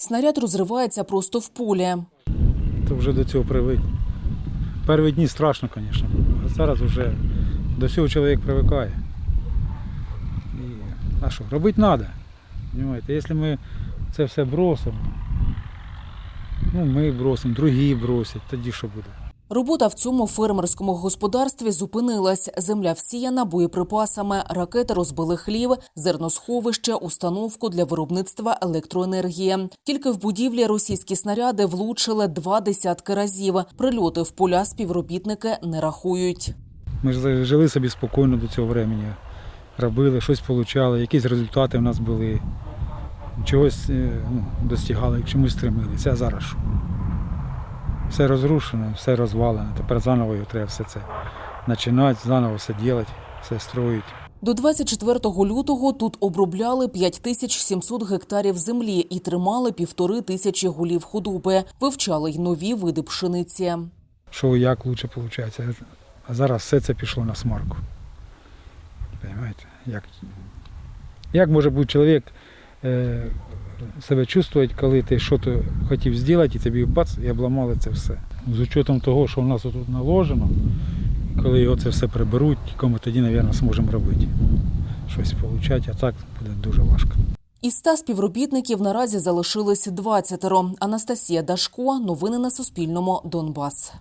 Снаряд розривається просто в полі. То вже до цього привик. Перші дні страшно, звісно. А зараз вже до всього чоловік привикає. І, а що, робити треба. Понимаєте? Якщо ми це все бросимо, ну ми бросимо, другі бросять, тоді що буде? Робота в цьому фермерському господарстві зупинилась. Земля всіяна боєприпасами, ракети розбили хлів, зерносховище, установку для виробництва електроенергії. Тільки в будівлі російські снаряди влучили два десятки разів. Прильоти в поля співробітники не рахують. Ми ж жили собі спокійно до цього времени. Робили, щось отримали, якісь результати в нас були. Чогось е, ну, достигали, к чомусь стремилися. А зараз що? Все розрушено, все розвалено. Тепер заново його треба все це починати, заново все робити, все строїти. До 24 лютого тут обробляли 5700 гектарів землі і тримали півтори тисячі голів худоби. Вивчали й нові види пшениці. Що як краще виходить. А зараз все це пішло на смарку. Понимаєте? Як, як може бути чоловік е, себе чувствувати, коли ти щось хотів зробити, і тобі бац, і обламали це все. З учетом того, що в нас тут наложено, коли його це все приберуть, ми тоді, мабуть, зможемо робити. Щось отримати, а так буде дуже важко. Із ста співробітників наразі залишились 20. Анастасія Дашко. Новини на Суспільному. Донбас.